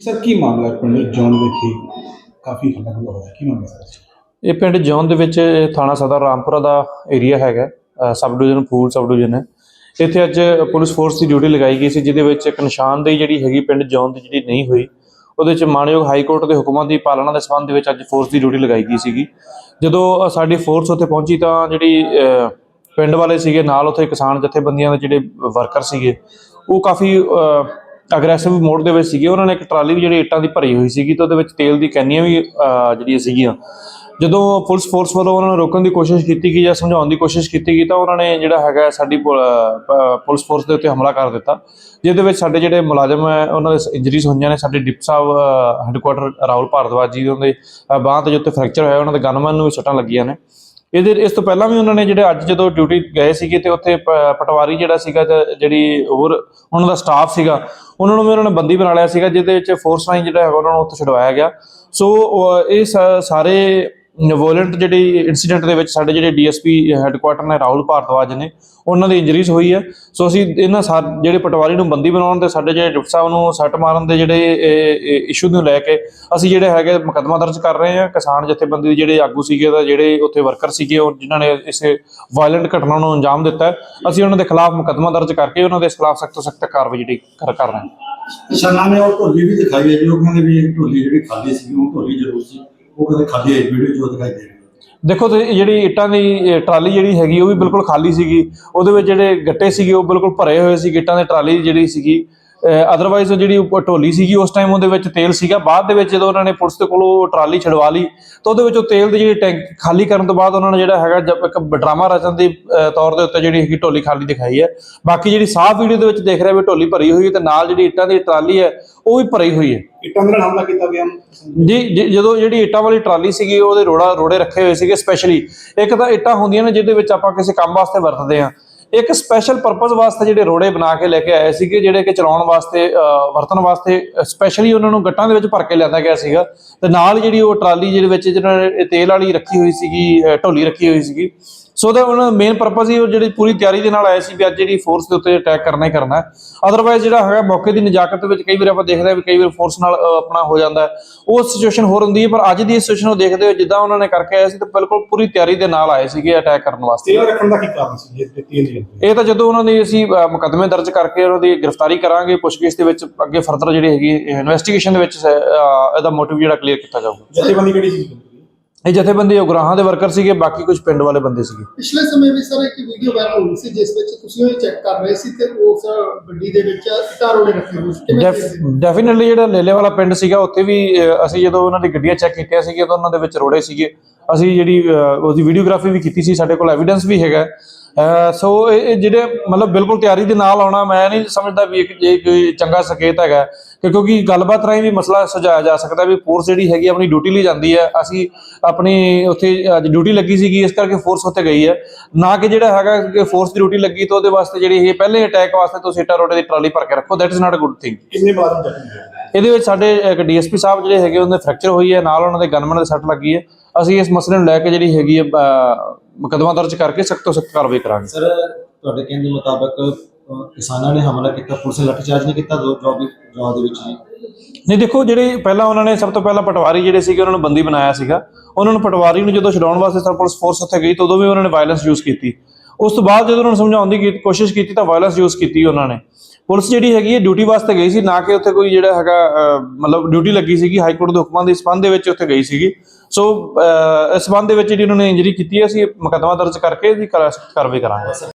Sir ਕੀ ਮਾਮਲਾ ਹੈ ਪਿੰਡ ਜੌਨ ਵਿਖੇ ਕਾਫੀ ਹੱਲਾ ਗੁੱਲਾ ਹੋਇਆ ਕੀ ਮਾਮਲਾ ਸਰ? ਇਹ ਪਿੰਡ ਜੌਨ ਦੇ ਵਿੱਚ ਇਹ ਥਾਣਾ ਸਦਰ ਰਾਮਪੁਰਾ ਦਾ ਏਰੀਆ ਹੈਗਾ। ਅ, ਸਬ ਡਿਵੀਜ਼ਨ ਫੂਲ ਸਬ ਡਿਵੀਜ਼ਨ ਹੈ। ਇੱਥੇ ਅੱਜ ਪੁਲਿਸ ਫੋਰਸ ਦੀ ਡਿਊਟੀ ਲਗਾਈ ਗਈ ਸੀ ਜਿਹਦੇ ਵਿੱਚ ਇੱਕ ਨਿਸ਼ਾਨਦੇਹੀ ਜਿਹੜੀ ਹੈਗੀ ਪਿੰਡ ਜੌਨ ਦੀ ਜਿਹੜੀ ਨਹੀਂ ਹੋਈ ਉਹਦੇ ਵਿੱਚ ਮਾਨਯੋਗ ਹਾਈ ਕੋਰਟ ਦੇ ਹੁਕਮਾਂ ਦੀ ਪਾਲਣਾ ਦੇ ਸੰਬੰਧ ਦੇ ਵਿੱਚ ਅੱਜ ਫੋਰਸ ਦੀ ਡਿਊਟੀ ਲਗਾਈ ਗਈ ਸੀਗੀ। ਜਦੋਂ ਅ, ਸਾਡੀ ਫੋਰਸ ਉੱਥੇ ਪਹੁੰਚੀ ਤਾਂ ਜਿਹੜੀ ਅ, ਪਿੰਡ ਵਾਲੇ ਸੀਗੇ ਨਾਲ ਉੱਥੇ ਕਿਸਾਨ ਜਥੇਬੰਦੀਆਂ ਦੇ ਜਿਹੜੇ ਵਰਕਰ ਸੀਗੇ ਉਹ ਕਾਫੀ ਅਗਰੈਸਿਵ ਮੋਡ ਦੇ ਵਿੱਚ ਸੀਗੇ, ਉਹਨਾਂ ਨੇ ਇੱਕ ਟਰਾਲੀ ਵੀ ਜਿਹੜੀ ਇੱਟਾਂ ਦੀ ਭਰੀ ਹੋਈ ਸੀਗੀ ਤੇ ਉਹਦੇ ਵਿੱਚ ਤੇਲ ਦੀ ਕੈਨੀਆਂ ਵੀ ਜਿਹੜੀਆਂ ਸੀਗੀਆਂ। ਜਦੋਂ ਪੁਲਿਸ ਫੋਰਸ ਵੱਲੋਂ ਉਹਨਾਂ ਨੂੰ ਰੋਕਣ ਦੀ ਕੋਸ਼ਿਸ਼ ਕੀਤੀ ਗਈ ਜਾਂ ਸਮਝਾਉਣ ਦੀ ਕੋਸ਼ਿਸ਼ ਕੀਤੀ ਗਈ ਤਾਂ ਉਹਨਾਂ ਨੇ ਜਿਹੜਾ ਹੈਗਾ ਸਾਡੀ ਪੁ- ਪੁਲਿਸ ਫੋਰਸ ਦੇ ਉੱਤੇ ਹਮਲਾ ਕਰ ਦਿੱਤਾ, ਜਿਹਦੇ ਵਿੱਚ ਸਾਡੇ ਜਿਹੜੇ ਮੁਲਾਜ਼ਮ ਹੈ, ਉਹਨਾਂ ਦੇ ਇੰਜਰੀਜ਼ ਹੋਈਆਂ ਨੇ। ਸਾਡੇ ਡਿਪ ਸਾਹਿਬ ਹੈੱਡਕੁਆਟਰ ਰਾਹੁਲ ਭਾਰਦਵਾਜ ਜੀ ਦੇ ਬਾਂਹ ਤੇ ਜਿੱਥੇ ਫ੍ਰੈਕਚਰ ਹੋਇਆ, ਉਹਨਾਂ ਦੇ ਗਨਮੈਨ ਨੂੰ ਵੀ ਸੱਟਾਂ ਲੱਗੀਆਂ ਨੇ। ਇਹਦੇ ਇਸ ਤੋਂ ਪਹਿਲਾਂ ਵੀ ਉਹਨਾਂ ਨੇ ਜਿਹੜੇ ਅੱਜ ਜਦੋਂ ਡਿਊਟੀ ਗਏ ਸੀਗੇ ਤੇ ਉੱਥੇ ਪ- ਪਟਵਾਰੀ ਜਿਹੜਾ ਸੀਗਾ ਤੇ ਜਿਹੜੀ ਹੋਰ ਉਹਨਾਂ ਦਾ ਸਟਾਫ ਸੀਗਾ, ਉਹਨਾਂ ਨੂੰ ਵੀ ਉਹਨਾਂ ਨੇ ਬੰਦੀ ਬਣਾ ਲਿਆ ਸੀਗਾ, ਜਿਹਦੇ ਵਿੱਚ ਫੋਰਸ ਲਾਈਨ ਜਿਹੜਾ ਹੈਗਾ ਉਹਨਾਂ ਨੂੰ ਉੱਥੇ ਛਡਵਾਇਆ ਗਿਆ। ਸੋ ਇਹ ਸ- ਸਾਰੇ ਵੋਲੈਂਟ ਜਿਹੜੀ ਇਨਸੀਡੈਂਟ ਦੇ ਵਿੱਚ ਸਾਡੇ ਜਿਹੜੇ ਡੀਐਸਪੀ ਹੈੱਡਕੁਆਟਰ ਨੇ ਰਾਹੁਲ ਭਾਰਦਵਾਜ ਨੇ, ਉਹਨਾਂ ਦੀ ਇੰਜਰੀਜ਼ ਹੋਈ ਹੈ। ਸੋ ਅਸੀਂ ਇਹਨਾਂ ਸਾ- ਜਿਹੜੇ ਪਟਵਾਰੀ ਨੂੰ ਬੰਦੀ ਬਣਾਉਣ ਤੇ ਸਾਡੇ ਜਿਹੜੇ ਡਿਪਟੀ ਸਾਹਿਬ ਨੂੰ ਸੱਟ ਮਾਰਨ ਦੇ ਜਿਹੜੇ ਇਸ਼ੂ ਨੂੰ ਲੈ ਕੇ, ਅਸੀਂ ਜਿਹੜੇ ਹੈਗੇ ਮੁਕੱਦਮਾ ਦਰਜ ਕਰ ਰਹੇ ਹਾਂ। ਕਿਸਾਨ ਜਥੇਬੰਦੀ ਦੇ ਜਿਹੜੇ ਆਗੂ ਸੀਗੇ ਤਾਂ ਜਿਹੜੇ ਉੱਥੇ ਵਰਕਰ ਸੀਗੇ, ਉਹ ਜਿਨ੍ਹਾਂ ਨੇ ਇਸ ਵਾਇਲੈਂਟ ਘਟਨਾ ਨੂੰ ਅੰਜਾਮ ਦਿੱਤਾ ਅਸੀਂ ਉਹਨਾਂ ਦੇ ਖਿਲਾਫ ਮੁਕੱਦਮਾ ਦਰਜ ਕਰਕੇ ਉਹਨਾਂ ਦੇ ਖਿਲਾਫ ਸਖਤ ਸਖਤ ਕਾਰਵਾਈ ਜਿਹੜੀ ਕਰ ਕਰ ਰਹੇ ਹਾਂ। ਨਿਸ਼ਾਨਾ ਨੇ ਉਹ ਢੋਲੀ ਵੀ ਦਿਖਾਈ ਹੈ, ਜੀ ਉਹ ਕਹਿੰਦੇ ਵੀ ਇਹ ਢੋਲੀ ਜਿਹੜੀ ਖਾਲੀ ਸੀ, ਉਹ ਢੋਲੀ ਜ਼ਰੂਰ ਸੀ। ਉਹ ਕਹਿੰਦੇ ਖਾਲੀ ਹੈ, ਵੀਡੀਓ ਜੋ ਦਿਖਾਈ ਦੇ ਰਹੀ ਦੇਖੋ ਤੁਸੀਂ ਜਿਹੜੀ ਇੱਟਾਂ ਦੀ, ਇਹ ਟਰਾਲੀ ਜਿਹੜੀ ਹੈਗੀ, ਉਹ ਵੀ ਬਿਲਕੁਲ ਖਾਲੀ ਸੀਗੀ। ਉਹਦੇ ਵਿੱਚ ਜਿਹੜੇ ਗੱਟੇ ਸੀਗੇ, ਉਹ ਬਿਲਕੁਲ ਭਰੇ ਹੋਏ ਸੀ ਇੱਟਾਂ ਦੀ ਟਰਾਲੀ ਜਿਹੜੀ ਸੀਗੀ। ਅਦਰਵਾਈਜ਼ ਜਿਹੜੀ ਢੋਲੀ ਸੀਗੀ ਉਸ ਟਾਈਮ ਉਹਦੇ ਵਿੱਚ ਤੇਲ ਸੀਗਾ। ਬਾਅਦ ਦੇ ਵਿੱਚ ਜਦੋਂ ਉਹਨਾਂ ਨੇ ਪੁਲਿਸ ਦੇ ਕੋਲੋਂ ਉਹ ਟਰਾਲੀ ਛਡਵਾ ਲਈ ਤਾਂ ਉਹਦੇ ਵਿੱਚੋਂ ਤੇਲ ਦੀ ਜਿਹੜੀ ਟੈਂਕ ਖਾਲੀ ਕਰਨ ਤੋਂ ਬਾਅਦ ਉਹਨਾਂ ਨੇ ਜਿਹੜਾ ਹੈਗਾ ਜ- ਇੱਕ ਡਰਾਮਾ ਰਚਨ ਦੀ ਤੌਰ ਦੇ ਉੱਤੇ ਜਿਹੜੀ ਹੈਗੀ ਢੋਲੀ ਖਾਲੀ ਦਿਖਾਈ ਹੈ। ਬਾਕੀ ਜਿਹੜੀ ਸਾਫ਼ ਵੀਡੀਓ ਦੇ ਵਿੱਚ ਦੇਖ ਰਿਹਾ ਵੀ ਢੋਲੀ ਭਰੀ ਹੋਈ ਹੈ ਤੇ ਨਾਲ ਜਿਹੜੀ ਇੱਟਾਂ ਦੀ ਟਰਾਲੀ ਹੈ ਉਹ ਵੀ ਭਰੀ ਹੋਈ ਹੈ। ਇੱਟਾਂ ਦੇ ਨਾਲ ਹਮਲਾ ਕੀਤਾ ਗਿਆ। ਜੀ, ਜਦੋਂ ਜਿਹੜੀ ਇੱਟਾਂ ਵਾਲੀ ਟਰਾਲੀ ਸੀਗੀ ਉਹਦੇ ਰੋੜਾ ਰੋੜੇ ਰੱਖੇ ਹੋਏ ਸੀਗੇ ਸਪੈਸ਼ਲੀ ਇੱਕ ਤਾਂ ਇੱਟਾਂ ਹੁੰਦੀਆਂ ਨੇ ਜਿਹਦੇ ਵਿੱਚ ਆਪਾਂ ਕਿਸੇ ਕੰਮ ਵਾਸਤੇ ਵਰਤਦੇ ਆ ਇੱਕ ਸਪੈਸ਼ਲ ਪਰਪਸ ਵਾਸਤੇ ਜਿਹੜੇ ਰੋੜੇ ਬਣਾ ਕੇ ਲੈ ਕੇ ਆਏ ਸੀਗੇ ਜਿਹੜੇ ਕਿ ਚਲਾਉਣ ਵਾਸਤੇ ਅ, ਵਰਤਣ ਵਾਸਤੇ ਸਪੈਸ਼ਲੀ ਉਹਨਾਂ ਨੂੰ ਗੱਟਾਂ ਦੇ ਵਿੱਚ ਭਰ ਕੇ ਲਿਆਂਦਾ ਗਿਆ ਸੀਗਾ। ਤੇ ਨਾਲ ਜਿਹੜੀ ਉਹ ਟਰਾਲੀ ਜਿਹਦੇ ਵਿੱਚ ਜਿਹਨਾਂ ਨੇ ਤੇਲ ਵਾਲੀ ਰੱਖੀ ਹੋਈ ਸੀਗੀ ਅ, ਢੋਲੀ ਰੱਖੀ ਹੋਈ ਸੀਗੀ ਸੋ ਦਾ ਉਹਨਾਂ ਦਾ ਮੇਨ ਪਰਪਸ ਹੀ ਉਹ ਜਿਹੜੀ ਪੂਰੀ ਤਿਆਰੀ ਦੇ ਨਾਲ ਆਏ ਸੀ ਵੀ ਅੱਜ ਜਿਹੜੀ ਫੋਰਸ ਦੇ ਉੱਤੇ ਅਟੈਕ ਕਰਨਾ ਹੀ ਕਰਨਾ ਹੈ। ਅਦਰਵਾਈਜ਼ ਜਿਹੜਾ ਹੈਗਾ ਮੌਕੇ ਦੀ ਨਜਾਕਤ ਵਿੱਚ ਕਈ ਵਾਰ ਆਪਾਂ ਦੇਖਦੇ ਹਾਂ ਵੀ ਕਈ ਵਾਰ ਫੋਰਸ ਨਾਲ ਆਪਣਾ ਹੋ ਜਾਂਦਾ ਹੈ। ਉਹ ਸਿਚੁਏਸ਼ਨ ਹੋਰ ਹੁੰਦੀ ਹੈ ਪਰ ਅੱਜ ਦੀ ਸਿਚੁਏਸ਼ਨ ਨੂੰ ਦੇਖਦੇ ਹੋਏ ਜਿੱਦਾਂ ਉਹਨਾਂ ਨੇ ਕਰਕੇ ਆਏ ਸੀ ਤਾਂ ਬਿਲਕੁਲ ਪੂਰੀ ਤਿਆਰੀ ਦੇ ਨਾਲ ਆਏ ਸੀਗੇ ਅਟੈਕ ਕਰਨ ਵਾਸਤੇ। ਤੇਲ ਰੱਖਣ ਦਾ ਕੀ ਕਾਰਨ ਸੀ ਜੇ ਤੇਲ ਦੀ ਇਹ ਤਾਂ ਜਦੋਂ ਉਹਨਾਂ ਦੀ ਅਸੀਂ ਮੁਕੱਦਮੇ ਦਰਜ ਕਰਕੇ ਉਹਨਾਂ ਦੀ ਗ੍ਰਿਫਤਾਰੀ ਕਰਾਂਗੇ ਪੁੱਛਗਿੱਛ ਦੇ ਵਿੱਚ ਅੱਗੇ ਫਰਦਰ ਜਿਹੜੀ ਹੈਗੀ ਇਨਵੈਸਟੀਗੇਸ਼ਨ ਦੇ ਵਿੱਚ ਇਹਦਾ ਮੋਟਿਵ ਜਿਹੜਾ ਕਲੀਅਰ ਕੀਤਾ ਜਾਊਗਾ। ਜਥੇਬੰਦੀ ਕਿਹੜੀ ਸੀ ਇਹ ਜਥੇਬੰਦੀ ਉਗਰਾਹਾਂ ਦੇ ਵਰਕਰ ਸੀਗੇ ਬਾਕੀ ਕੁਝ ਪਿੰਡ ਵਾਲੇ ਬੰਦੇ ਸੀਗੇ। ਪਿਛਲੇ ਸਮੇਂ ਵਿੱਚ ਸਰ ਇੱਕ ਵੀਡੀਓ ਵਾਇਰਲ ਹੋਈ ਸੀ ਜਿਸ ਵਿੱਚ ਤੁਸੀਂ ਉਹ ਚੈੱਕ ਕਰ ਰਹੇ ਸੀ ਤੇ ਉਸ ਗੱਡੀ ਦੇ ਵਿੱਚ ਇੱਟਾਂ ਰੋੜੇ ਰੱਖੇ ਹੋਏ ਸੀ? ਡੈਫੀਨਿਟਲੀ ਜਿਹੜਾ ਲੇਲੇ ਵਾਲਾ ਪਿੰਡ ਸੀਗਾ ਉੱਥੇ ਵੀ ਅਸੀਂ ਜਦੋਂ ਉਹਨਾਂ ਦੀ ਗੱਡੀਆਂ ਚੈੱਕ ਕੀਤੀਆਂ ਸੀਗੀਆਂ ਤਾਂ ਉਹਨਾਂ ਦੇ ਵਿੱਚ ਰੋੜੇ ਸੀਗੇ। ਅਸੀਂ ਜਿਹੜੀ ਉਹਦੀ ਵੀਡੀਓਗ੍ਰਾਫੀ ਵੀ ਕੀਤੀ ਸੀ ਸਾਡੇ ਕੋਲ ਐਵੀਡੈਂਸ ਵੀ ਹੈਗਾ ਸੋ ਇਹ ਜਿਹੜੇ ਮਤਲਬ ਬਿਲਕੁਲ ਤਿਆਰੀ ਦੇ ਨਾਲ ਆਉਣਾ ਮੈਂ ਨਹੀਂ ਸਮਝਦਾ ਵੀ ਇੱਕ ਜੇ ਕੋਈ ਚੰਗਾ ਸੰਕੇਤ ਹੈਗਾ ਕਿ ਕਿਉਂਕਿ ਗੱਲਬਾਤ ਰਾਹੀਂ ਵੀ ਮਸਲਾ ਸੁਝਾਇਆ ਜਾ ਸਕਦਾ ਵੀ ਫੋਰਸ ਜਿਹੜੀ ਹੈਗੀ ਆਪਣੀ ਡਿਊਟੀ ਲਈ ਜਾਂਦੀ ਹੈ। ਅਸੀਂ ਆਪਣੀ ਉੱਥੇ ਅੱਜ ਡਿਊਟੀ ਲੱਗੀ ਸੀਗੀ ਇਸ ਕਰਕੇ ਫੋਰਸ ਉੱਥੇ ਗਈ ਹੈ। ਨਾ ਕਿ ਜਿਹੜਾ ਹੈਗਾ ਕਿ ਫੋਰਸ ਦੀ ਡਿਊਟੀ ਲੱਗੀ ਤਾਂ ਉਹਦੇ ਵਾਸਤੇ ਜਿਹੜੀ ਇਹ ਪਹਿਲੇ ਅਟੈਕ ਵਾਸਤੇ ਤੁਸੀਂ ਇੱਟਾਂ ਰੋੜੇ ਦੀ ਟਰਾਲੀ ਭਰ ਕੇ ਰੱਖੋ that is not a good thing ਕਿੰਨੇ ਹੋਏ ਇਹਦੇ ਵਿੱਚ ਸਾਡੇ ਇੱਕ ਡੀਐਸਪੀ ਸਾਹਿਬ ਜਿਹੜੇ ਹੈਗੇ ਉਹਨਾਂ ਦੇ ਫ੍ਰੈਕਚਰ ਹੋਈ ਹੈ ਨਾਲ ਉਹਨਾਂ ਦੇ ਗਨਮੈਨ ਦੇ ਸੱਟ ਲੱਗੀ ਹੈ। ਅਸੀਂ ਇਸ ਮਸਲੇ ਨੂੰ ਲੈ ਕੇ ਜਿਹੜੀ ਹੈਗੀ ਹੈ ਮੁਕੱਦਮਾ ਦਰਜ ਕਰਕੇ ਸਖਤ ਤੋਂ ਸਖਤ ਕਾਰਵਾਈ ਕਰਾਂਗੇ। ਸਰ ਤੁਹਾਡੇ ਕਹਿਣ ਦੇ ਮੁਤਾਬਕ ਕਿਸਾਨਾਂ ਨੇ ਹਮਲਾ ਕੀਤਾ ਪੁਲਿਸ ਨੇ ਲਾਠੀਚਾਰਜ ਨਹੀਂ ਕੀਤਾ ਜੋ ਜੌਬ ਜੌਬ ਦੇ ਵਿੱਚ ਜੀ ਨਹੀਂ ਦੇਖੋ ਜਿਹੜੇ ਪਹਿਲਾਂ ਉਹਨਾਂ ਨੇ ਸਭ ਤੋਂ ਪਹਿਲਾਂ ਪਟਵਾਰੀ ਜਿਹੜੇ ਸੀਗੇ ਉਹਨਾਂ ਨੂੰ ਬੰਦੀ ਬਣਾਇਆ ਸੀਗਾ। ਉਹਨਾਂ ਨੂੰ ਪਟਵਾਰੀ ਨੂੰ ਜਦੋਂ ਛਡਾਉਣ ਵਾਸਤੇ ਸਰ ਪੁਲਿਸ ਫੋਰਸ ਉੱਥੇ ਗਈ ਤਾਂ ਉਦੋਂ ਵੀ ਉਹਨਾਂ ਨੇ ਵਾਇਲੈਂਸ ਯੂਜ਼ ਕੀਤੀ। ਉਸ ਤੋਂ ਬਾਅਦ ਜਦੋਂ ਉਹਨਾਂ ਨੂੰ ਸਮਝਾਉਣ ਦੀ ਕੋਸ਼ਿਸ਼ ਕੀਤੀ ਤਾਂ ਵਾਇਲੈਂਸ ਯੂਜ਼ ਕੀਤੀ ਉਹਨਾਂ ਨੇ। ਪੁਲਿਸ ਜਿਹੜੀ ਹੈਗੀ ਹੈ ਡਿਊਟੀ ਵਾਸਤੇ ਗਈ ਸੀ, ਨਾ ਕਿ ਉੱਥੇ ਕੋਈ ਜਿਹੜਾ ਹੈਗਾ ਮਤਲਬ ਡਿਊਟੀ ਲੱਗੀ ਸੀਗੀ ਹਾਈ ਕੋਰਟ ਦੇ ਹੁਕਮਾਂ ਦੇ ਸਬੰਧ ਦੇ ਵਿੱਚ ਉੱਥੇ ਗਈ ਸੀਗੀ। ਸੋ ਇਸ ਸਬੰਧ ਦੇ ਵਿੱਚ ਜਿਹੜੀ ਉਹਨਾਂ ਨੇ ਇੰਜਰੀ ਕੀਤੀ ਹੈ, ਅਸੀਂ ਮੁਕੱਦਮਾ ਦਰਜ ਕਰਕੇ ਇਹਦੀ ਕਾਰਵਾਈ ਕਰਾਂਗੇ।